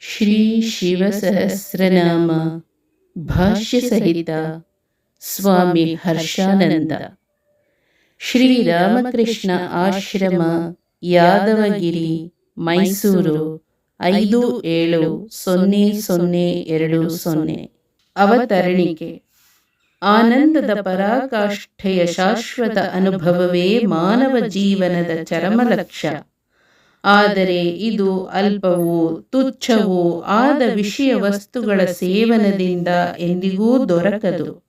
ಶ್ರೀ ಶಿವಸಹಸ್ರನಾಮ ಭಾಷ್ಯ ಸಹಿತ ಸ್ವಾಮಿ ಹರ್ಷಾನಂದ ಶ್ರೀರಾಮಕೃಷ್ಣ ಆಶ್ರಮ ಯಾದವಗಿರಿ ಮೈಸೂರು ಐದು ಏಳು ಸೊನ್ನೆ ಸೊನ್ನೆ ಎರಡು ಸೊನ್ನೆ। ಅವತರಣಿಕೆ। ಆನಂದದ ಪರಾಕಾಷ್ಠೆಯ ಶಾಶ್ವತ ಅನುಭವವೇ ಮಾನವ ಜೀವನದ ಚರಮ ಲಕ್ಷ್ಯ ಆದರೆ ಇದು ಅಲ್ಪವೂ ತುಚ್ಛವೂ ಆದ ವಿಷಯ ವಸ್ತುಗಳ ಸೇವನದಿಂದ ಎಂದಿಗೂ ದೊರಕದು.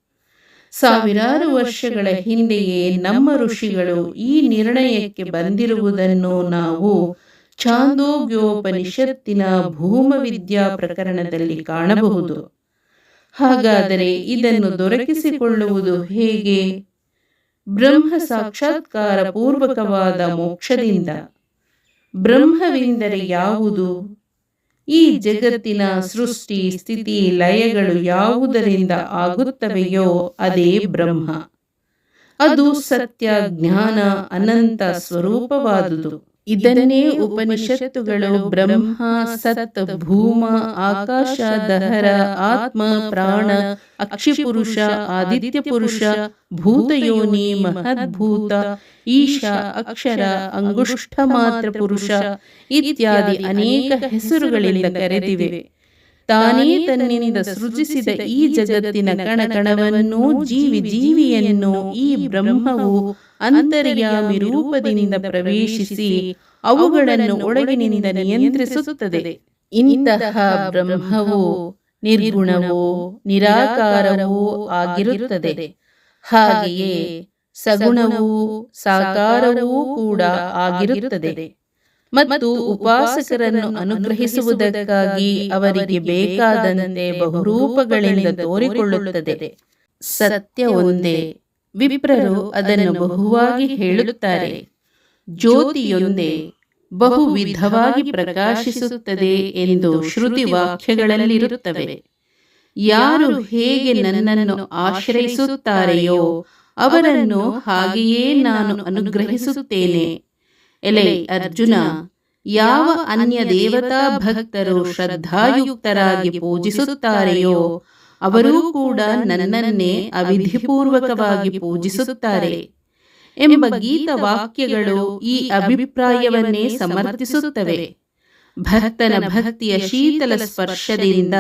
ಸಾವಿರಾರು ವರ್ಷಗಳ ಹಿಂದೆಯೇ ನಮ್ಮ ಋಷಿಗಳು ಈ ನಿರ್ಣಯಕ್ಕೆ ಬಂದಿರುವುದನ್ನು ನಾವು ಛಾಂದೋಗ್ಯೋಪನಿಷತ್ತಿನ ಭೂಮವಿದ್ಯಾ ಪ್ರಕರಣದಲ್ಲಿ ಕಾಣಬಹುದು. ಹಾಗಾದರೆ ಇದನ್ನು ದೊರಕಿಸಿಕೊಳ್ಳುವುದು ಹೇಗೆ? ಬ್ರಹ್ಮ ಸಾಕ್ಷಾತ್ಕಾರ ಪೂರ್ವಕವಾದ ಮೋಕ್ಷದಿಂದ. ಬ್ರಹ್ಮವೆಂದರೆ ಯಾವುದು? ಈ ಜಗತ್ತಿನ ಸೃಷ್ಟಿ, ಸ್ಥಿತಿ, ಲಯಗಳು ಯಾವುದರಿಂದ ಆಗುತ್ತವೆಯೋ ಅದೇ ಬ್ರಹ್ಮ. ಅದು ಸತ್ಯ, ಜ್ಞಾನ, ಅನಂತ ಸ್ವರೂಪವಾದುದು. ಇದನ್ನೇ ಉಪನಿಷತ್ತುಗಳು ಬ್ರಹ್ಮ, ಸತ್, ಭೂಮ, ಆಕಾಶ, ದಹರ, ಆತ್ಮ, ಪ್ರಾಣ, ಅಕ್ಷಿಪುರುಷ ಆದಿತ್ಯ ಪುರುಷ ಭೂತಯೋನಿ, ಮಹದ್ಭೂತ, ಈಶ, ಅಕ್ಷರ, ಅಂಗುಷ್ಠ ಮಾತ್ರ ಪುರುಷ ಇತ್ಯಾದಿ ಅನೇಕ ಹೆಸರುಗಳಿಂದ ಕರೆದಿವೆ. ತಾನೇ ತನ್ನಿಂದ ಸೃಜಿಸಿದ ಈ ಜಗತ್ತಿನ ಕಣಕಣವನ್ನು ಜೀವಿ ಜೀವಿಯನ್ನು ಈ ಬ್ರಹ್ಮವು ಅಂತರ್ಯಾಮಿ ರೂಪದಿಂದ ಪ್ರವೇಶಿಸಿ ಅವುಗಳನ್ನು ಒಳಗಿನಿಂದ ನಿಯಂತ್ರಿಸುತ್ತದೆ. ಇಂತಹ ಬ್ರಹ್ಮವು ನಿರ್ಗುಣವೋ ನಿರಾಕಾರವೋ ಆಗಿರುತ್ತದೆ. ಹಾಗೆಯೇ ಸಗುಣವೂ ಸಾಕಾರವೂ ಕೂಡ ಆಗಿರುತ್ತದೆ. ಮತ್ತು ಉಪಾಸಕರನ್ನು ಅನುಗ್ರಹಿಸುವುದಕ್ಕಾಗಿ ಅವರಿಗೆ ಬೇಕಾದಂತೆ ಬಹುರೂಪಗಳಿಂದ ತೋರಿಕೊಳ್ಳುತ್ತದೆ. ಸತ್ಯ ಒಂದೇ. ವಿಪ್ರರು ಅದನ್ನು ಬಹುವಾಗಿ ಹೇಳುತ್ತಾರೆ. ಜ್ಯೋತಿಯೊಂದೇ ಬಹು ವಿಧವಾಗಿ ಪ್ರಕಾಶಿಸುತ್ತದೆ ಎಂದು ಶ್ರುತಿ ವಾಕ್ಯಗಳಲ್ಲಿರುತ್ತವೆ ಯಾರು ಹೇಗೆ ನನ್ನನ್ನು ಆಶ್ರಯಿಸುತ್ತಾರೆಯೋ ಅವರನ್ನು ಹಾಗೆಯೇ ನಾನು ಅನುಗ್ರಹಿಸುತ್ತೇನೆ. ಎಲೆ ಅರ್ಜುನ, ಯಾವ ಅನ್ಯ ದೇವತಾ ಭಕ್ತರು ಶ್ರದ್ಧಾಯುಕ್ತರಾಗಿ ಪೂಜಿಸುತ್ತಾರೆಯೋ ಅವರೂ ಕೂಡ ನನ್ನನ್ನೇ ಅವಿಧಿಪೂರ್ವಕವಾಗಿ ಪೂಜಿಸುತ್ತಾರೆ. ಎಂಬ ಗೀತ ವಾಕ್ಯಗಳು ಈ ಅಭಿಪ್ರಾಯವನ್ನೇ ಸಮರ್ಥಿಸುತ್ತವೆ. ಭಕ್ತನ ಭಕ್ತಿಯ ಶೀತಲ ಸ್ಪರ್ಶದಿಂದ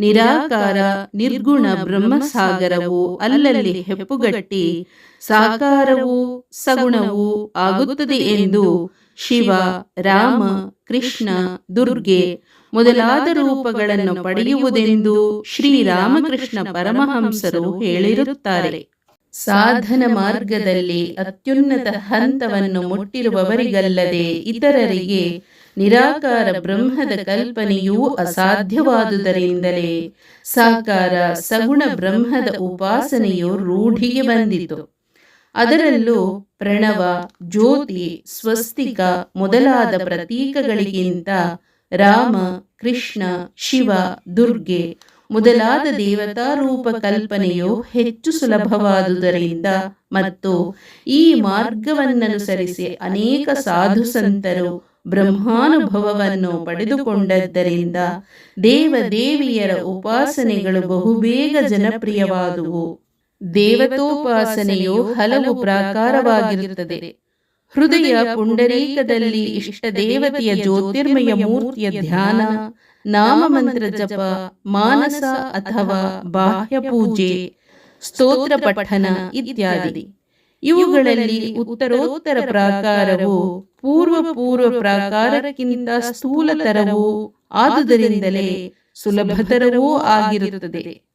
ನಿರಾಕಾರ ನಿರ್ಗುಣ ಬ್ರಹ್ಮಸಾಗರವು ಅಲ್ಲಲ್ಲಿ ಹೆಪ್ಪುಗಟ್ಟಿ ಸಾಕಾರವು ಸಗುಣವೂ ಆಗುತ್ತದೆ ಎಂದು ಶಿವ ರಾಮ ಕೃಷ್ಣ ದುರ್ಗೆ ಮೊದಲಾದ ರೂಪಗಳನ್ನು ಪಡೆಯುವುದೆಂದು ಶ್ರೀರಾಮಕೃಷ್ಣ ಪರಮಹಂಸರು ಹೇಳಿರುತ್ತಾರೆ. ಸಾಧನ ಮಾರ್ಗದಲ್ಲಿ ಅತ್ಯುನ್ನತ ಹಂತವನ್ನು ಮುಟ್ಟಿರುವವರಿಗಲ್ಲದೆ ಇತರರಿಗೆ ನಿರಾಕಾರ ಬ್ರಹ್ಮದ ಕಲ್ಪನೆಯೂ ಅಸಾಧ್ಯವಾದುದರಿಂದಲೇ ಸಾಕಾರ ಸಗುಣ ಬ್ರಹ್ಮದ ಉಪಾಸನೆಯು ರೂಢಿಗೆ ಬಂದಿತು. ಅದರಲ್ಲೂ ಪ್ರಣವ ಜ್ಯೋತಿ ಸ್ವಸ್ತಿಕ ಮೊದಲಾದ ಪ್ರತೀಕಗಳಿಗಿಂತ ರಾಮ, ಕೃಷ್ಣ, ಶಿವ, ದುರ್ಗೆ ಮೊದಲಾದ ದೇವತಾ ರೂಪ ಕಲ್ಪನೆಯು ಹೆಚ್ಚು ಸುಲಭವಾದುದರಿಂದ ಮತ್ತು ಈ ಮಾರ್ಗವನ್ನನುಸರಿಸಿ ಅನೇಕ ಸಾಧು ಸಂತರು ಬ್ರಹ್ಮಾನುಭವವನ್ನು ಪಡೆದುಕೊಂಡದ್ದರಿಂದ ದೇವದೇವಿಯರ ಉಪಾಸನೆಗಳು ಬಹುಬೇಗ ಜನಪ್ರಿಯವಾದುವು. ದೇವತೋಪಾಸನೆಯು ಹಲವು ಪ್ರಾಕಾರವಾಗಿರುತ್ತದೆ. ಹೃದಯ ಪುಂಡರೀಕದಲ್ಲಿ ಇಷ್ಟ ದೇವತೆಯ ಜ್ಯೋತಿರ್ಮಯ ಮೂರ್ತಿಯ ಧ್ಯಾನ ನಾಮಮಂತ್ರ ಜಪ ಮಾನಸ ಅಥವಾ ಬಾಹ್ಯ ಪೂಜೆ ಸ್ತೋತ್ರ ಪಠನ ಇತ್ಯಾದಿ. ಇವುಗಳಲ್ಲಿ ಉತ್ತರೋತ್ತರ ಪ್ರಾಕಾರವು ಪೂರ್ವ ಪೂರ್ವ ಪ್ರಾಕಾರಕ್ಕಿಂತ ಸ್ಥೂಲತರವೂ ಆದುದರಿಂದಲೇ ಸುಲಭತರವೂ ಆಗಿರುತ್ತದೆ.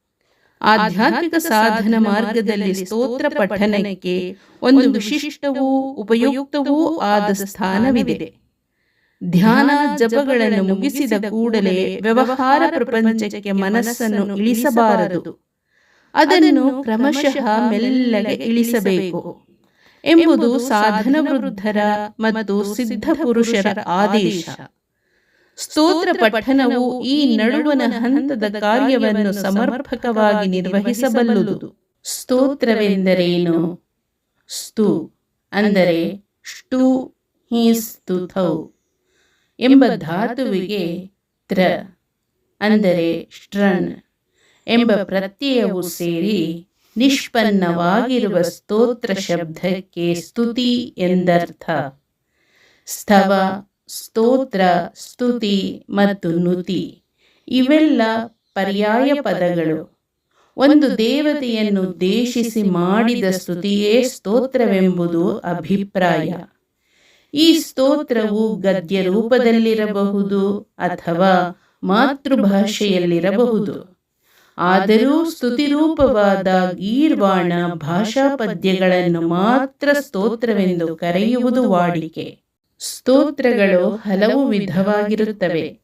ಆಧ್ಯಾತ್ಮಿಕ ಸಾಧನ ಮಾರ್ಗದಲ್ಲಿ ಸ್ತೋತ್ರ ಪಠನಕ್ಕೆ ಒಂದು ವಿಶಿಷ್ಟವೂ ಉಪಯುಕ್ತವೂ ಆದ ಸ್ಥಾನವಿದೆ. ಧ್ಯಾನ ಜಪಗಳನ್ನು ಮುಗಿಸಿದ ಕೂಡಲೇ ವ್ಯವಹಾರ ಪ್ರಪಂಚಕ್ಕೆ ಮನಸ್ಸನ್ನು ಇಳಿಸಬಾರದು. ಅದನ್ನು ಕ್ರಮಶಃ ಮೆಲ್ಲಗೆ ಇಳಿಸಬೇಕು ಎಂಬುದು ಸಾಧನ ವೃದ್ಧರ ಮತ್ತು ಸಿದ್ಧ ಪುರುಷರ ಆದೇಶ. ಸ್ತೋತ್ರ ಪಠನವು ಈ ನಡುವನ ಹಂತದ ಕಾರ್ಯವನ್ನು ಸಮರ್ಪಕವಾಗಿ ನಿರ್ವಹಿಸಬಲ್ಲುದು. ಸ್ತೋತ್ರವೆಂದರೇನು? ಸ್ತು ಅಂದರೆ ಷ್ಟು ಹಿಸ್ತುಥೌ ಎಂಬ ಧಾತುವಿಗೆ ತ್ರ ಅಂದರೆ ಸ್ಟ್ರನ್ ಎಂಬ ಪ್ರತ್ಯಯವು ಸೇರಿ ನಿಷ್ಪನ್ನವಾಗಿರುವ ಸ್ತೋತ್ರ ಶಬ್ದಕ್ಕೆ ಸ್ತುತಿ ಎಂದರ್ಥ. ಸ್ತವ ಸ್ತೋತ್ರ, ಸ್ತುತಿ ಮತ್ತು ನುತಿ. ಇವೆಲ್ಲ ಪರ್ಯಾಯ ಪದಗಳು. ಒಂದು ದೇವತೆಯನ್ನು ದೇಶಿಸಿ ಮಾಡಿದ ಸ್ತುತಿಯೇ ಸ್ತೋತ್ರವೆಂಬುದು ಅಭಿಪ್ರಾಯ. ಈ ಸ್ತೋತ್ರವು ಗದ್ಯ ರೂಪದಲ್ಲಿರಬಹುದು ಅಥವಾ ಮಾತೃಭಾಷೆಯಲ್ಲಿರಬಹುದು. ಆದರೂ ಸ್ತುತಿರೂಪವಾದ ಗೀರ್ವಾಣ ಭಾಷಾ ಪದ್ಯಗಳನ್ನು ಮಾತ್ರ ಸ್ತೋತ್ರವೆಂದು ಕರೆಯುವುದು ವಾಡಿಕೆ. ಸ್ತೋತ್ರಗಳು ಹಲವು ವಿಧವಾಗಿರುತ್ತವೆ.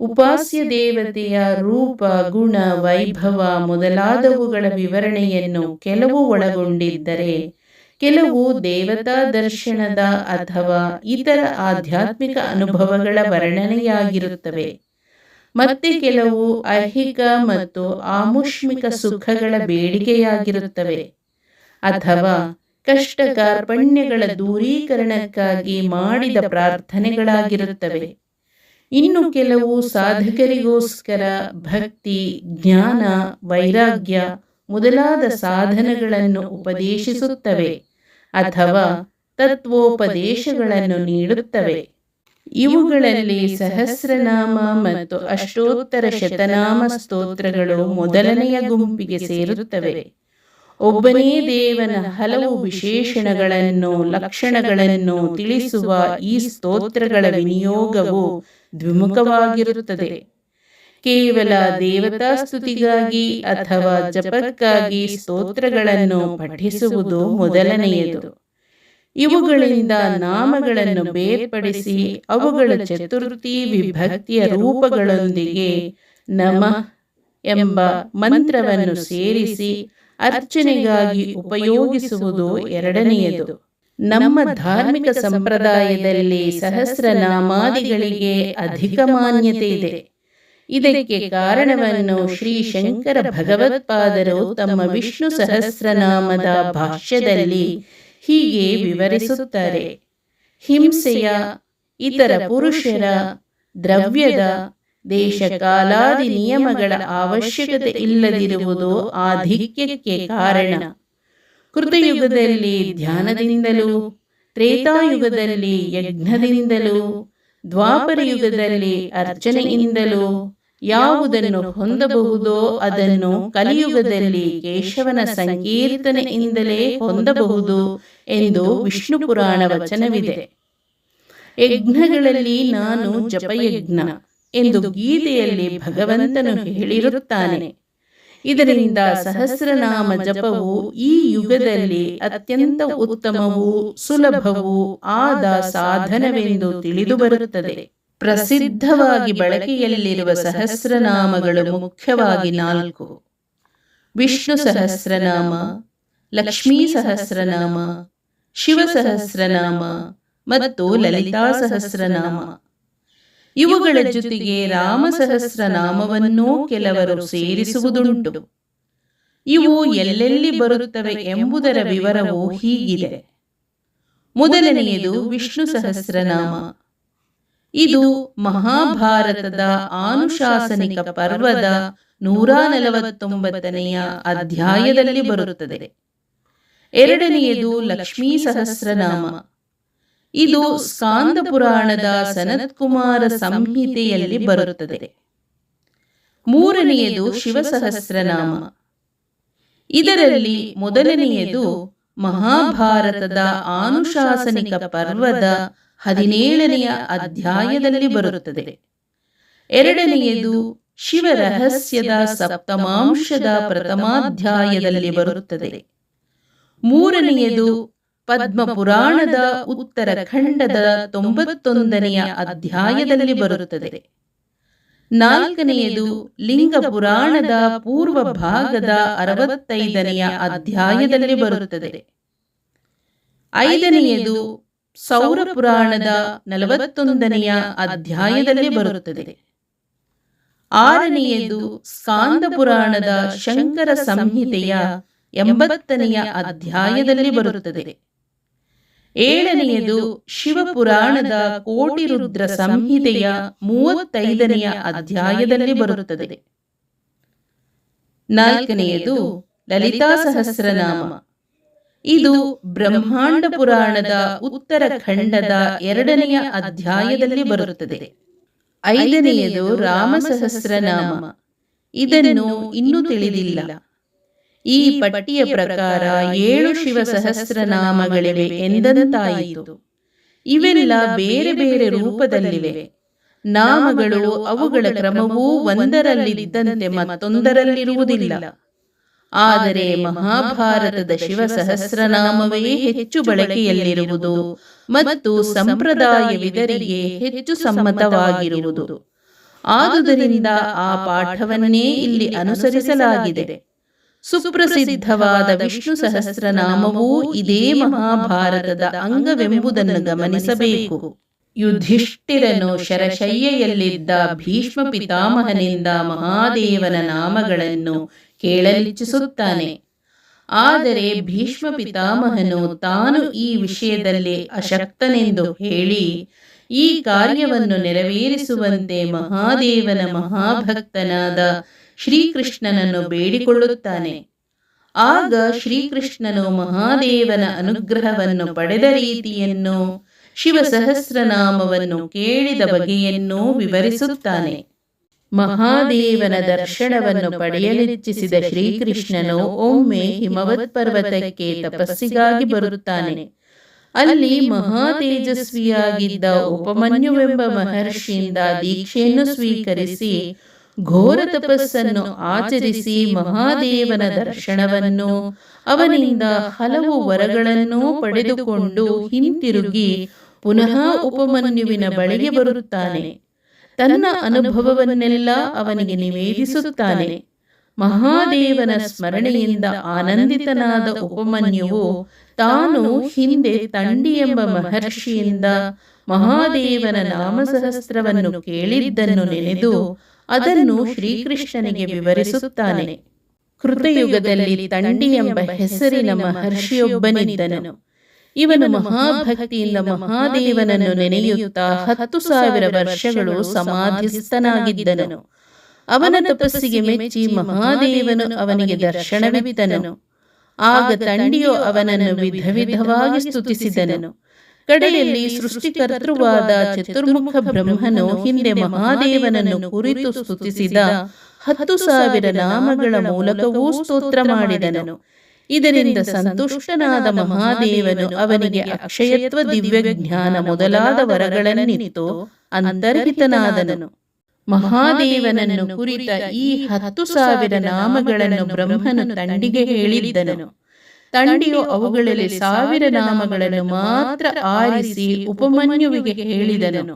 ಉಪಾಸ್ಯ ದೇವತೆಯ ರೂಪ, ಗುಣ, ವೈಭವ ಮೊದಲಾದವುಗಳ ವಿವರಣೆಯನ್ನು ಕೆಲವು ಒಳಗೊಂಡಿದ್ದರೆ, ಕೆಲವು ದೇವತಾ ದರ್ಶನದ ಅಥವಾ ಇತರ ಆಧ್ಯಾತ್ಮಿಕ ಅನುಭವಗಳ ವರ್ಣನೆಯಾಗಿರುತ್ತವೆ. ಮತ್ತೆ ಕೆಲವು ಐಹಿಕ ಮತ್ತು ಆಮುಷ್ಮಿಕ ಸುಖಗಳ ಬೇಡಿಕೆಯಾಗಿರುತ್ತವೆ. ಅಥವಾ ಕಷ್ಟ ಕಾರ್ಪಣ್ಯಗಳ ದೂರೀಕರಣಕ್ಕಾಗಿ ಮಾಡಿದ ಪ್ರಾರ್ಥನೆಗಳಾಗಿರುತ್ತವೆ. ಇನ್ನು ಕೆಲವು ಸಾಧಕರಿಗೋಸ್ಕರ ಭಕ್ತಿ, ಜ್ಞಾನ, ವೈರಾಗ್ಯ ಮೊದಲಾದ ಸಾಧನಗಳನ್ನು ಉಪದೇಶಿಸುತ್ತವೆ ಅಥವಾ ತತ್ವೋಪದೇಶಗಳನ್ನು ನೀಡುತ್ತವೆ. ಇವುಗಳಲ್ಲಿ ಸಹಸ್ರನಾಮ ಮತ್ತು ಅಷ್ಟೋತ್ತರ ಶತನಾಮ ಸ್ತೋತ್ರಗಳು ಮೊದಲನೆಯ ಗುಂಪಿಗೆ ಸೇರುತ್ತವೆ. ಒಬ್ಬನೇ ದೇವನ ಹಲವು ವಿಶೇಷಣಗಳನ್ನು, ಲಕ್ಷಣಗಳನ್ನು ತಿಳಿಸುವ ಈ ಸ್ತೋತ್ರಗಳ ವಿನಿಯೋಗವು ದ್ವಿಮುಖವಾಗಿರುತ್ತದೆ. ಕೇವಲ ದೇವತಾ ಸ್ತುತಿಗಾಗಿ ಅಥವಾ ಜಪಕ್ಕಾಗಿ ಸ್ತೋತ್ರಗಳನ್ನು ಪಠಿಸುವುದು ಮೊದಲನೆಯದು. ಇವುಗಳಿಂದ ನಾಮಗಳನ್ನು ಬೇರ್ಪಡಿಸಿ ಅವುಗಳ ಚತುರ್ಥಿ ವಿಭಕ್ತಿಯ ರೂಪಗಳೊಂದಿಗೆ ನಮ ಎಂಬ ಮಂತ್ರವನ್ನು ಸೇರಿಸಿ ಅರ್ಚನೆಗಾಗಿ ಉಪಯೋಗಿಸುವುದು ಎರಡನೆಯದು. ನಮ್ಮ ಧಾರ್ಮಿಕ ಸಂಪ್ರದಾಯದಲ್ಲಿ ಸಹಸ್ರನಾಮಾದಿಗಳಿಗೆ ಅಧಿಕ ಮಾನ್ಯತೆ ಇದೆ. ಇದಕ್ಕೆ ಕಾರಣವನ್ನು ಶ್ರೀ ಶಂಕರ ಭಗವತ್ಪಾದರು ತಮ್ಮ ವಿಷ್ಣು ಸಹಸ್ರನಾಮದ ಭಾಷ್ಯದಲ್ಲಿ ಹೀಗೆ ವಿವರಿಸುತ್ತಾರೆ. ಹಿಂಸೆಯ, ಇತರ ಪುರುಷರ, ದ್ರವ್ಯದ ದೇಶಕಾಲಾದಿ ನಿಯಮಗಳ ಅವಶ್ಯಕತೆ ಇಲ್ಲದಿರುವುದು ಆಧಿಕ್ಯಕ್ಕೆ ಕಾರಣ. ಕೃತಯುಗದಲ್ಲಿ ಧ್ಯಾನದಿಂದಲೂ, ತ್ರೇತಾಯುಗದಲ್ಲಿ ಯಜ್ಞದಿಂದಲೂ ದ್ವಾಪರ ಯುಗದಲ್ಲಿ ಅರ್ಚನೆಯಿಂದಲೂ ಯಾವುದನ್ನು ಹೊಂದಬಹುದೋ ಅದನ್ನು ಕಲಿಯುಗದಲ್ಲಿ ಕೇಶವನ ಸಂಕೀರ್ತನೆಯಿಂದಲೇ ಹೊಂದಬಹುದು ಎಂದು ವಿಷ್ಣು ಪುರಾಣ ವಚನವಿದೆ. ಯಜ್ಞಗಳಲ್ಲಿ ನಾನು ಜಪಯಜ್ಞ. ಎಂದು ಗೀತೆಯಲ್ಲಿ ಭಗವಂತನು ಹೇಳಿರುತ್ತಾನೆ. ಇದರಿಂದ ಸಹಸ್ರನಾಮ ಜಪವು ಈ ಯುಗದಲ್ಲಿ ಅತ್ಯಂತ ಉತ್ತಮವೂ ಸುಲಭವೂ ಆದ ಸಾಧನವೆಂದು ತಿಳಿದು ಬರುತ್ತದೆ. ಪ್ರಸಿದ್ಧವಾಗಿ ಬಳಕೆಯಲ್ಲಿರುವ ಸಹಸ್ರನಾಮಗಳು ಮುಖ್ಯವಾಗಿ ನಾಲ್ಕು. ವಿಷ್ಣು ಸಹಸ್ರನಾಮ ಲಕ್ಷ್ಮೀ ಸಹಸ್ರನಾಮ ಶಿವ ಸಹಸ್ರನಾಮ ಮತ್ತು ಲಲಿತಾ ಸಹಸ್ರನಾಮ. ಇವುಗಳ ಜೊತೆಗೆ ರಾಮ ಸಹಸ್ರನಾಮವನ್ನೂ ಕೆಲವರು ಸೇರಿಸುವುದುಂಟು. ಇವು ಎಲ್ಲೆಲ್ಲಿ ಬರುತ್ತವೆ ಎಂಬುದರ ವಿವರವು ಹೀಗಿದೆ. ಮೊದಲನೆಯದು ವಿಷ್ಣು ಸಹಸ್ರನಾಮ. ಇದು ಮಹಾಭಾರತದ ಆನುಶಾಸನಿಕ ಪರ್ವದ ನೂರ ನಲವತ್ತೊಂಬತ್ತನೆಯ ಅಧ್ಯಾಯದಲ್ಲಿ ಬರುತ್ತದೆ. ಎರಡನೆಯದು ಲಕ್ಷ್ಮೀ ಸಹಸ್ರನಾಮ. ಇದು ಸ್ಕಾಂದ ಪುರಾಣದ ಸನತ್ಕುಮಾರ ಸಂಹಿತೆಯಲ್ಲಿ ಬರುತ್ತದೆ. ಮೂರನೆಯದು ಶಿವಸಹಸ್ರನಾಮ. ಇದರಲ್ಲಿ ಮೊದಲನೆಯದು ಮಹಾಭಾರತದ ಆನುಶಾಸನಿಕ ಪರ್ವದ ಹದಿನೇಳನೆಯ ಅಧ್ಯಾಯದಲ್ಲಿ ಬರುತ್ತದೆ. ಎರಡನೆಯದು ಶಿವ ರಹಸ್ಯದ ಸಪ್ತಮಾಂಶದ ಪ್ರಥಮಾಧ್ಯಾಯದಲ್ಲಿ ಬರುತ್ತದೆ. ಮೂರನೆಯದು ಪದ್ಮ ಪುರಾಣದ ಉತ್ತರ ಖಂಡದ ತೊಂಬತ್ತೊಂದನೆಯ ಅಧ್ಯಾಯದಲ್ಲಿ ಬರುತ್ತದೆ. ನಾಲ್ಕನೆಯದು ಲಿಂಗ ಪುರಾಣದ ಪೂರ್ವ ಭಾಗದ ಅರವತ್ತೈದನೆಯ ಅಧ್ಯಾಯದಲ್ಲಿ ಬರುತ್ತದೆ. ಐದನೆಯದು ಸೌರ ಪುರಾಣದ ನಲವತ್ತೊಂದನೆಯ ಅಧ್ಯಾಯದಲ್ಲಿ ಬರುತ್ತದೆ. ಆರನೆಯದು ಸ್ಕಾಂದ ಪುರಾಣದ ಶಂಕರ ಸಂಹಿತೆಯ ಎಂಬತ್ತನೆಯ ಅಧ್ಯಾಯದಲ್ಲಿ ಬರುತ್ತದೆ. ಏಳನೆಯದು ಶಿವಪುರಾಣದ ಕೋಟಿ ರುದ್ರ ಸಂಹಿತೆಯ ಮೂವತ್ತೈದನೆಯ ಅಧ್ಯಾಯದಲ್ಲಿ ಬರುತ್ತದೆ. ನಾಲ್ಕನೆಯದು ಲಲಿತಾ ಸಹಸ್ರನಾಮ. ಇದು ಬ್ರಹ್ಮಾಂಡ ಪುರಾಣದ ಉತ್ತರ ಖಂಡದ ಎರಡನೆಯ ಅಧ್ಯಾಯದಲ್ಲಿ ಬರುತ್ತದೆ. ಐದನೆಯದು ರಾಮ ಸಹಸ್ರನಾಮ. ಇದನ್ನು ಇನ್ನೂ ತಿಳಿದಿಲ್ಲ. ಈ ಪಟ್ಟಿಯ ಪ್ರಕಾರ ಏಳು ಶಿವ ಸಹಸ್ರನಾಮಗಳಿವೆ ಎಂದಂತಾಯಿತು. ಇವೆಲ್ಲ ಬೇರೆ ಬೇರೆ ರೂಪದಲ್ಲಿವೆ. ನಾಮಗಳು ಅವುಗಳ ಕ್ರಮವೂ ಒಂದರಲ್ಲಿದ್ದಂತೆ ಮತ್ತೊಂದರಲ್ಲಿರುವುದಿಲ್ಲ. ಆದರೆ ಮಹಾಭಾರತದ ಶಿವ ಸಹಸ್ರನಾಮವೇ ಹೆಚ್ಚು ಬಳಕೆಯಲ್ಲಿರುವುದು ಮತ್ತು ಸಂಪ್ರದಾಯವಿದರಿಗೆ ಹೆಚ್ಚು ಸಮ್ಮತವಾಗಿರುವುದು. ಆದುದರಿಂದ ಆ ಪಾಠವನ್ನೇ ಇಲ್ಲಿ ಅನುಸರಿಸಲಾಗಿದೆ. ಸುಪ್ರಸಿದ್ಧವಾದ ವಿಷ್ಣು ಸಹಸ್ರನಾಮವೂ ಇದೇ ಮಹಾಭಾರತದ ಅಂಗವೆಂಬುದನ್ನು ಗಮನಿಸಬೇಕು. ಯುಧಿಷ್ಠಿರನು ಶರಶಯ್ಯೆಯಲ್ಲಿದ್ದ ಭೀಷ್ಮ ಪಿತಾಮಹನಿಂದ ಮಹಾದೇವನ ನಾಮಗಳನ್ನು ಕೇಳಲಿಚ್ಛಿಸುತ್ತಾನೆ ಆದರೆ ಭೀಷ್ಮ ಪಿತಾಮಹನು ತಾನು ಈ ವಿಷಯದಲ್ಲಿ ಅಶಕ್ತನೆಂದು ಹೇಳಿ, ಈ ಕಾರ್ಯವನ್ನು ನೆರವೇರಿಸುವಂತೆ ಮಹಾದೇವನ ಮಹಾಭಕ್ತನಾದ ಶ್ರೀಕೃಷ್ಣನನ್ನು ಬೇಡಿಕೊಳ್ಳುತ್ತಾನೆ. ಆಗ ಶ್ರೀಕೃಷ್ಣನು ಮಹಾದೇವನ ಅನುಗ್ರಹವನ್ನು ಪಡೆದ ರೀತಿಯನ್ನು ಶಿವ ಸಹಸ್ರನಾಮವನ್ನು ಕೇಳಿದ ಬಗೆಯನ್ನು ವಿವರಿಸುತ್ತಾನೆ. ಮಹಾದೇವನ ದರ್ಶನವನ್ನು ಪಡೆಯಲಿಚ್ಛಿಸಿದ ಶ್ರೀಕೃಷ್ಣನು ಒಮ್ಮೆ ಹಿಮವತ್ ಪರ್ವತಕ್ಕೆ ತಪಸ್ಸಿಗಾಗಿ ಬರುತ್ತಾನೆ. ಅಲ್ಲಿ ಮಹಾತೇಜಸ್ವಿಯಾಗಿದ್ದ ಉಪಮನ್ಯುವೆಂಬ ಮಹರ್ಷಿಯಿಂದ ದೀಕ್ಷೆಯನ್ನು ಸ್ವೀಕರಿಸಿ ಘೋರ ತಪಸ್ಸನ್ನು ಆಚರಿಸಿ ಮಹಾದೇವನ ದರ್ಶನವನ್ನು, ಅವನಿಂದ ಹಲವು ವರಗಳನ್ನು ಪಡೆದುಕೊಂಡು ಹಿಂತಿರುಗಿ ಪುನಃ ಉಪಮನ್ಯುವಿನ ಬಳಿಗೆ ಬರುತ್ತಾನೆ. ತನ್ನ ಅನುಭವವನ್ನೆಲ್ಲ ಅವನಿಗೆ ನಿವೇದಿಸುತ್ತಾನೆ. ಮಹಾದೇವನ ಸ್ಮರಣೆಯಿಂದ ಆನಂದಿತನಾದ ಉಪಮನ್ಯುವು ತಾನು ಹಿಂದೆ ತಂಡಿ ಎಂಬ ಮಹರ್ಷಿಯಿಂದ ಮಹಾದೇವನ ನಾಮಸಹಸ್ರವನ್ನು ಕೇಳಿದ್ದನ್ನು ನೆನೆದು ಅದನ್ನು ಶ್ರೀಕೃಷ್ಣನಿಗೆ ವಿವರಿಸುತ್ತಾನೆ. ಕೃತಯುಗದಲ್ಲಿ ತಂಡಿ ಎಂಬ ಹೆಸರಿನ ಮಹರ್ಷಿಯೊಬ್ಬನಿದ್ದನು. ಇವನು ಮಹಾಭಕ್ತಿಯಿಂದ ಮಹಾದೇವನನ್ನು ನೆನೆಯುತ್ತಾ ಹತ್ತು ಸಾವಿರ ವರ್ಷಗಳು ಸಮಾಧಿಸ್ಥನಾಗಿದ್ದನು. ಅವನ ತಪಸ್ಸಿಗೆ ಮೆಚ್ಚಿ ಮಹಾದೇವನು ಅವನಿಗೆ ದರ್ಶನವಿದ್ದನು. ಆಗ ತಂಡಿಯು ಅವನನ್ನು ವಿಧ ವಿಧವಾಗಿ ಸ್ತುತಿಸಿದನು. ಕಡೆಯಲ್ಲಿ ಸೃಷ್ಟಿಕರ್ತೃವಾದ ಚತುರ್ಮುಖ ಬ್ರಹ್ಮನು ಹಿಂದೆ ಮಹಾದೇವನನ್ನು ಕುರಿತು ಸ್ತುತಿಸಿದ ಹತ್ತು ಸಾವಿರ ನಾಮಗಳ ಮೂಲಕವೂ ಸ್ತೋತ್ರ ಮಾಡಿದನು. ಇದರಿಂದ ಸಂತುಷ್ಟನಾದ ಮಹಾದೇವನು ಅವನಿಗೆ ಅಕ್ಷಯತ್ವ ದಿವ್ಯ ಜ್ಞಾನ ಮೊದಲಾದ ವರಗಳನ್ನಿತ್ತು. ಅಂತರ್ಹಿತನಾದನು. ಮಹಾದೇವನನ್ನು ಕುರಿತ ಈ ಹತ್ತು ಸಾವಿರ ನಾಮಗಳನ್ನು ಬ್ರಹ್ಮನು ತಂಡಿಗೆ ಹೇಳಿದ್ದನು. ತಂಡಿಯು ಅವುಗಳಲ್ಲಿ ಸಾವಿರ ನಾಮಗಳನ್ನು ಮಾತ್ರ ಆರಿಸಿ ಉಪಮನ್ಯುವಿಗೆ ಹೇಳಿದನು.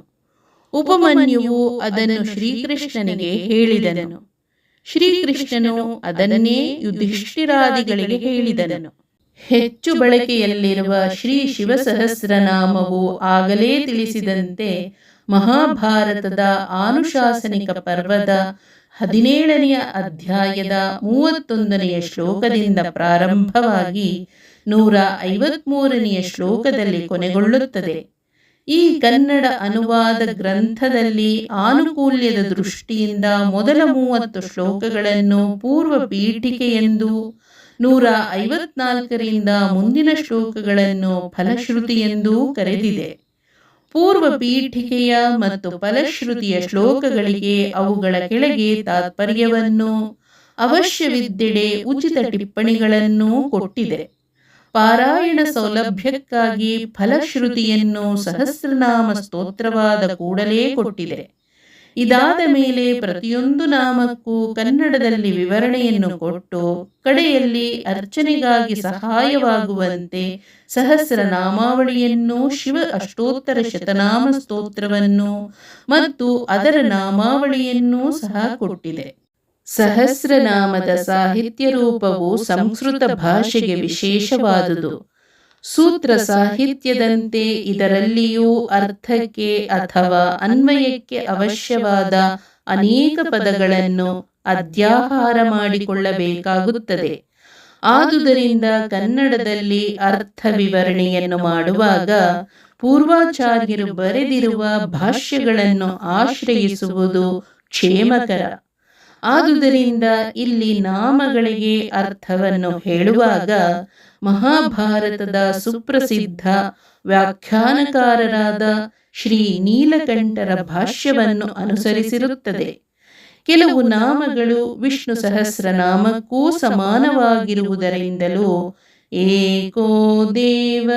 ಉಪಮನ್ಯುವು ಅದನ್ನು ಶ್ರೀಕೃಷ್ಣನಿಗೆ ಹೇಳಿದನು. ಶ್ರೀಕೃಷ್ಣನು ಅದನ್ನೇ ಯುಧಿಷ್ಠಿರಾದಿಗಳಿಗೆ ಹೇಳಿದನು. ಹೆಚ್ಚು ಬಳಕೆಯಲ್ಲಿರುವ ಶ್ರೀ ಶಿವಸಹಸ್ರನಾಮವು ಆಗಲೇ ತಿಳಿಸಿದಂತೆ ಮಹಾಭಾರತದ ಆನುಶಾಸನಿಕ ಪರ್ವದ ಹದಿನೇಳನೆಯ ಅಧ್ಯಾಯದ ಮೂವತ್ತೊಂದನೆಯ ಶ್ಲೋಕದಿಂದ ಪ್ರಾರಂಭವಾಗಿ ನೂರ ಐವತ್ಮೂರನೆಯ ಶ್ಲೋಕದಲ್ಲಿ ಕೊನೆಗೊಳ್ಳುತ್ತದೆ. ಈ ಕನ್ನಡ ಅನುವಾದ ಗ್ರಂಥದಲ್ಲಿ ಆನುಕೂಲ್ಯದ ದೃಷ್ಟಿಯಿಂದ ಮೊದಲ ಮೂವತ್ತು ಶ್ಲೋಕಗಳನ್ನು ಪೂರ್ವ ಪೀಠಿಕೆಯೆಂದು, ನೂರ ಐವತ್ನಾಲ್ಕರಿಂದ ಮುಂದಿನ ಶ್ಲೋಕಗಳನ್ನು ಫಲಶ್ರುತಿ ಎಂದೂ ಕರೆದಿದೆ. ಪೂರ್ವ ಪೀಠಿಕೆಯ ಮತ್ತು ಫಲಶ್ರುತಿಯ ಶ್ಲೋಕಗಳಿಗೆ ಅವುಗಳ ಕೆಳಗೆ ತಾತ್ಪರ್ಯವನ್ನು, ಅವಶ್ಯವಿದ್ದೆಡೆ ಉಚಿತ ಟಿಪ್ಪಣಿಗಳನ್ನು ಕೊಟ್ಟಿದೆ. ಪಾರಾಯಣ ಸೌಲಭ್ಯಕ್ಕಾಗಿ ಫಲಶ್ರುತಿಯನ್ನು ಸಹಸ್ರನಾಮ ಸ್ತೋತ್ರವಾದ ಕೂಡಲೇ ಕೊಟ್ಟಿದೆ. ಇದಾದ ಮೇಲೆ ಪ್ರತಿಯೊಂದು ನಾಮಕ್ಕೂ ಕನ್ನಡದಲ್ಲಿ ವಿವರಣೆಯನ್ನು ಕೊಟ್ಟು ಕಡೆಯಲ್ಲಿ ಅರ್ಚನೆಗಾಗಿ ಸಹಾಯವಾಗುವಂತೆ ಸಹಸ್ರ ನಾಮಾವಳಿಯನ್ನು ಶಿವ ಅಷ್ಟೋತ್ತರ ಶತನಾಮ ಸ್ತೋತ್ರವನ್ನು ಮತ್ತು ಅದರ ನಾಮಾವಳಿಯನ್ನೂ ಸಹ ಕೊಟ್ಟಿದೆ. ಸಹಸ್ರನಾಮದ ಸಾಹಿತ್ಯ ರೂಪವು ಸಂಸ್ಕೃತ ಭಾಷೆಗೆ ವಿಶೇಷವಾದುದು. ಸೂತ್ರ ಸಾಹಿತ್ಯದಂತೆ ಇದರಲ್ಲಿಯೂ ಅರ್ಥಕ್ಕೆ ಅಥವಾ ಅನ್ವಯಕ್ಕೆ ಅವಶ್ಯವಾದ ಅನೇಕ ಪದಗಳನ್ನು ಅಧ್ಯಾಹಾರ ಮಾಡಿಕೊಳ್ಳಬೇಕಾಗುತ್ತದೆ. ಆದುದರಿಂದ ಕನ್ನಡದಲ್ಲಿ ಅರ್ಥ ವಿವರಣೆಯನ್ನು ಮಾಡುವಾಗ ಪೂರ್ವಾಚಾರ್ಯರು ಬರೆದಿರುವ ಭಾಷ್ಯಗಳನ್ನು ಆಶ್ರಯಿಸುವುದು ಕ್ಷೇಮಕರ. ಆದುದರಿಂದ ಇಲ್ಲಿ ನಾಮಗಳಿಗೆ ಅರ್ಥವನ್ನು ಹೇಳುವಾಗ ಮಹಾಭಾರತದ ಸುಪ್ರಸಿದ್ಧ ವ್ಯಾಖ್ಯಾನಕಾರರಾದ ಶ್ರೀ ನೀಲಕಂಠರ ಭಾಷ್ಯವನ್ನು ಅನುಸರಿಸಿರುತ್ತದೆ. ಕೆಲವು ನಾಮಗಳು ವಿಷ್ಣು ಸಹಸ್ರನಾಮಕ್ಕೂ ಸಮಾನವಾಗಿರುವುದರಿಂದಲೂ ಏಕೋ ದೇವ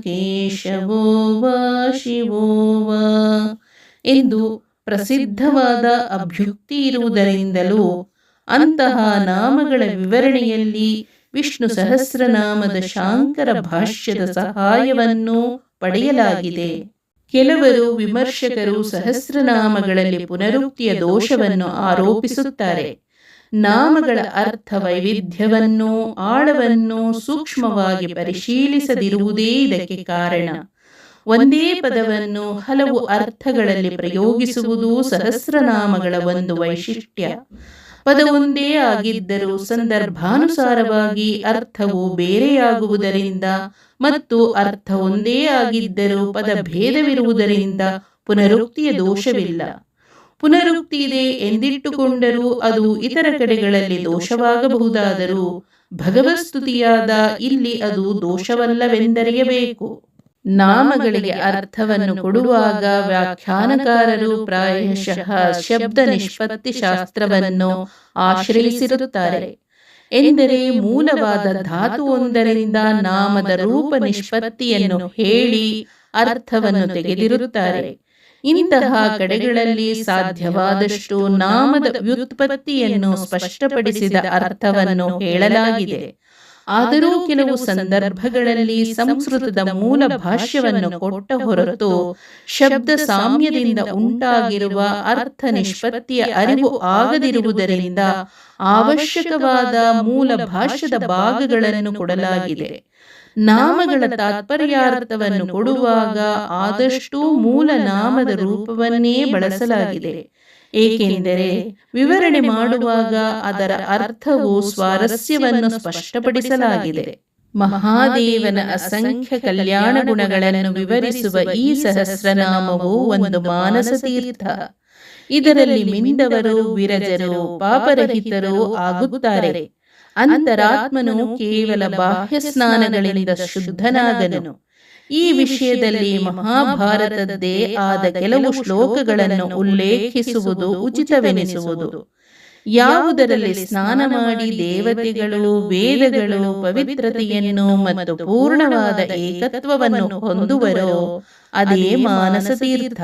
ಕೇಶವೋ ವಾ ಶಿವೋ ವಾ ಎಂದು ಪ್ರಸಿದ್ಧವಾದ ಅಭ್ಯುಕ್ತಿ ಇರುವುದರಿಂದಲೂ ಅಂತಹ ನಾಮಗಳ ವಿವರಣೆಯಲ್ಲಿ ವಿಷ್ಣು ಸಹಸ್ರನಾಮದ ಶಾಂಕರ ಭಾಷ್ಯದ ಸಹಾಯವನ್ನು ಪಡೆಯಲಾಗಿದೆ. ಕೆಲವರು ವಿಮರ್ಶಕರು ಸಹಸ್ರನಾಮಗಳಲ್ಲಿ ಪುನರುಕ್ತಿಯ ದೋಷವನ್ನು ಆರೋಪಿಸುತ್ತಾರೆ. ನಾಮಗಳ ಅರ್ಥ ವೈವಿಧ್ಯವನ್ನು ಆಳವನ್ನು ಸೂಕ್ಷ್ಮವಾಗಿ ಪರಿಶೀಲಿಸದಿರುವುದೇ ಇದಕ್ಕೆ ಕಾರಣ. ಒಂದೇ ಪದವನ್ನು ಹಲವು ಅರ್ಥಗಳಲ್ಲಿ ಪ್ರಯೋಗಿಸುವುದು ಸಹಸ್ರನಾಮಗಳ ಒಂದು ವೈಶಿಷ್ಟ್ಯ. ಪದವೊಂದೇ ಆಗಿದ್ದರೂ ಸಂದರ್ಭಾನುಸಾರವಾಗಿ ಅರ್ಥವು ಬೇರೆಯಾಗುವುದರಿಂದ ಮತ್ತು ಅರ್ಥ ಒಂದೇ ಆಗಿದ್ದರೂ ಪದ ಭೇದವಿರುವುದರಿಂದ ಪುನರುಕ್ತಿಯ ದೋಷವಿಲ್ಲ. ಪುನರುಕ್ತಿ ಇದೆ ಎಂದಿಟ್ಟುಕೊಂಡರೂ ಅದು ಇತರ ಕಡೆಗಳಲ್ಲಿ ದೋಷವಾಗಬಹುದಾದರೂ ಭಗವಸ್ತುತಿಯಾದ ಇಲ್ಲಿ ಅದು ದೋಷವಲ್ಲವೆಂದರಿಯಬೇಕು. ನಾಮಗಳಿಗೆ ಅರ್ಥವನ್ನು ಕೊಡುವಾಗ ವ್ಯಾಖ್ಯಾನಕಾರರು ಪ್ರಾಯಶಃ ಶಬ್ದ ನಿಷ್ಪತ್ತಿ ಶಾಸ್ತ್ರವನ್ನು ಆಶ್ರಯಿಸಿರುತ್ತಾರೆ. ಎಂದರೆ ಮೂಲವಾದ ಧಾತುವೊಂದರಿಂದ ನಾಮದ ರೂಪ ನಿಷ್ಪತ್ತಿಯನ್ನು ಹೇಳಿ ಅರ್ಥವನ್ನು ತೆಗೆದಿರುತ್ತಾರೆ. ಇಂತಹ ಕಡೆಗಳಲ್ಲಿ ಸಾಧ್ಯವಾದಷ್ಟು ನಾಮದ ವ್ಯುತ್ಪತ್ತಿಯನ್ನು ಸ್ಪಷ್ಟಪಡಿಸಿದ ಅರ್ಥವನ್ನು ಹೇಳಲಾಗಿದೆ. ಆದರೂ ಕೆಲವು ಸಂದರ್ಭಗಳಲ್ಲಿ ಸಂಸ್ಕೃತದ ಮೂಲ ಭಾಷ್ಯವನ್ನು ಕೊಟ್ಟ ಹೊರತು ಶಬ್ದ ಸಾಮ್ಯದಿಂದ ಉಂಟಾಗಿರುವ ಅರ್ಥ ನಿಷ್ಪತ್ತಿಯ ಅರಿವು ಆಗದಿರುವುದರಿಂದ ಅವಶ್ಯಕವಾದ ಮೂಲ ಭಾಷ್ಯದ ಭಾಗಗಳನ್ನು ಕೊಡಲಾಗಿದೆ. ನಾಮಗಳ ತಾತ್ಪರ್ಯಾರ್ಥವನ್ನು ಕೊಡುವಾಗ ಆದಷ್ಟು ಮೂಲ ನಾಮದ ರೂಪವನ್ನೇ ಬಳಸಲಾಗಿದೆ. ಏಕೆಂದರೆ ವಿವರಣೆ ಮಾಡುವಾಗ ಅದರ ಅರ್ಥವು ಸ್ವಾರಸ್ಯವನ್ನು ಸ್ಪಷ್ಟಪಡಿಸಲಾಗಿದೆ. ಮಹಾದೇವನ ಅಸಂಖ್ಯ ಕಲ್ಯಾಣ ಗುಣಗಳನ್ನು ವಿವರಿಸುವ ಈ ಸಹಸ್ರನಾಮವು ಒಂದು ಮಾನಸ ತೀರ್ಥ. ಇದರಲ್ಲಿ ಮಿಂದವರು, ವಿರಜರು, ಪಾಪರಹಿತರು ಆಗುತ್ತಾರೆ. ಅಂತರಾತ್ಮನು ಕೇವಲ ಬಾಹ್ಯ ಸ್ನಾನಗಳಿಂದ ಶುದ್ಧನಾಗನು ಈ ವಿಷಯದಲ್ಲಿ ಮಹಾಭಾರತದ್ದೇ ಆದ ಕೆಲವು ಶ್ಲೋಕಗಳನ್ನು ಉಲ್ಲೇಖಿಸುವುದು ಉಚಿತವೆನಿಸುವುದು. ಯಾವುದರಲ್ಲಿ ಸ್ನಾನ ಮಾಡಿ ದೇವತೆಗಳು, ವೇದಗಳು, ಪವಿತ್ರತೆಯನ್ನು ಮತ್ತು ಪೂರ್ಣವಾದ ಏಕತ್ವವನ್ನು ಹೊಂದುವರೋ ಅದೇ ಮಾನಸ ತೀರ್ಥ.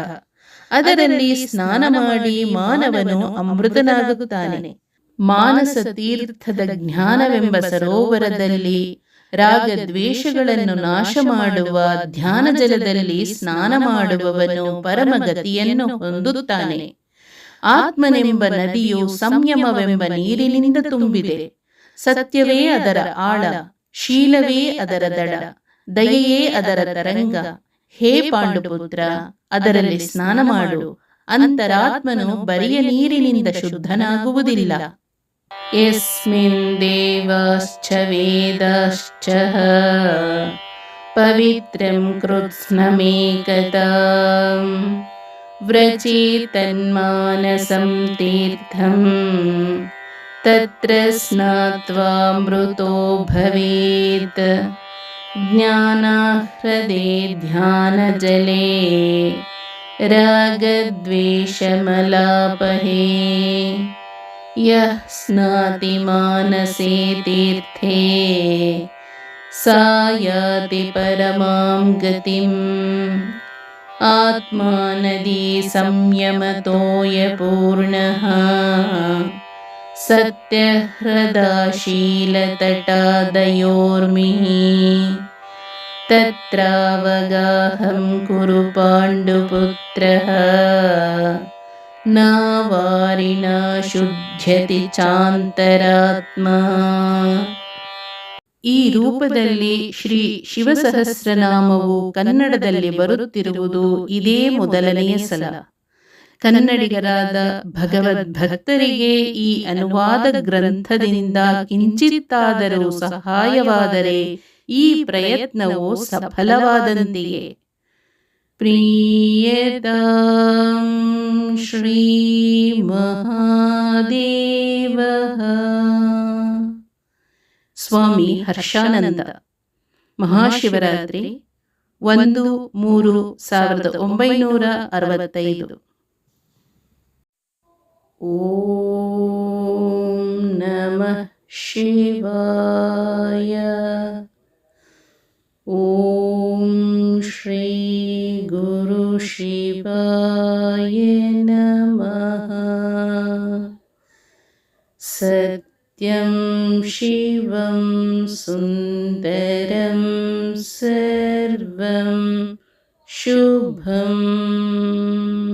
ಅದರಲ್ಲಿ ಸ್ನಾನ ಮಾಡಿ ಮಾನವನು ಅಮೃತನಾಗುತ್ತಾನೆ. ಮಾನಸ ತೀರ್ಥದ ಜ್ಞಾನವೆಂಬ ಸರೋವರದಲ್ಲಿ ರಾಗದ್ವೇಷಗಳನ್ನು ನಾಶ ಮಾಡುವ ಧ್ಯಾನ ಜಲದಲ್ಲಿ ಸ್ನಾನ ಮಾಡುವವನು ಪರಮಗತಿಯನ್ನು ಹೊಂದುತ್ತಾನೆ. ಆತ್ಮನೆಂಬ ನದಿಯು ಸಂಯಮವೆಂಬ ನೀರಿನಿಂದ ತುಂಬಿದೆ. ಸತ್ಯವೇ ಅದರ ಆಳ, ಶೀಲವೇ ಅದರ ದಡ, ದಯೆಯೇ ಅದರ ತರಂಗ. ಹೇ ಪಾಂಡುಪುತ್ರ, ಅದರಲ್ಲಿ ಸ್ನಾನ ಮಾಡು ಅಂತರಾತ್ಮನು ಬರಿಯ ನೀರಿನಿಂದ ಶುದ್ಧನಾಗುವುದಿಲ್ಲ. यस्मिन् देवाश्च वेदाश्च पवित्रं कृत्स्नमेकदा व्रचेतन्मानसं तीर्थम् तत्र स्नात्वा मृतो भवेत्। ज्ञानाह्रदे ध्यानजले। रागद्वेषमलापहे। यः स्नाति मानसे तीर्थे सा याति परमां गतिम्। आत्मा नदी संयमतोयपूर्णः सत्यह्रदाशीलतटादयोर्मिः। तत्रावगाहं कुरु पाण्डुपुत्रः नावारिणा ಶುದ್ಧ್ಯತಿ ಚಾಂತರಾತ್ಮ ಈ ರೂಪದಲ್ಲಿ ಶ್ರೀ ಶಿವಸಹಸ್ರನಾಮವು ಕನ್ನಡದಲ್ಲಿ ಬರುತ್ತಿರುವುದು ಇದೇ ಮೊದಲನೆಯ ಸಲ ಕನ್ನಡಿಗರಾದ ಭಗವದ್ಭಕ್ತರಿಗೆ ಈ ಅನುವಾದ ಗ್ರಂಥದಿಂದ ಕಿಂಚಿತ್ತಾದರೂ ಸಹಾಯವಾದರೆ ಈ ಪ್ರಯತ್ನವು ಸಫಲವಾದಂತೆಯೇ ಶ್ರೀ ಮಹಾದೇವ ಸ್ವಾಮಿ ಹರ್ಷಾನಂದ ಮಹಾಶಿವರಾತ್ರಿ ಒಂದು ಮೂರು ಸಾವಿರದ ಒಂಬೈನೂರ ಅರವತ್ತೈದು. ಓಂ ನಮಃ ಶಿವಾಯ. शिवाय नमः। सत्यं शिवं सुन्दरं सर्वं शुभम्।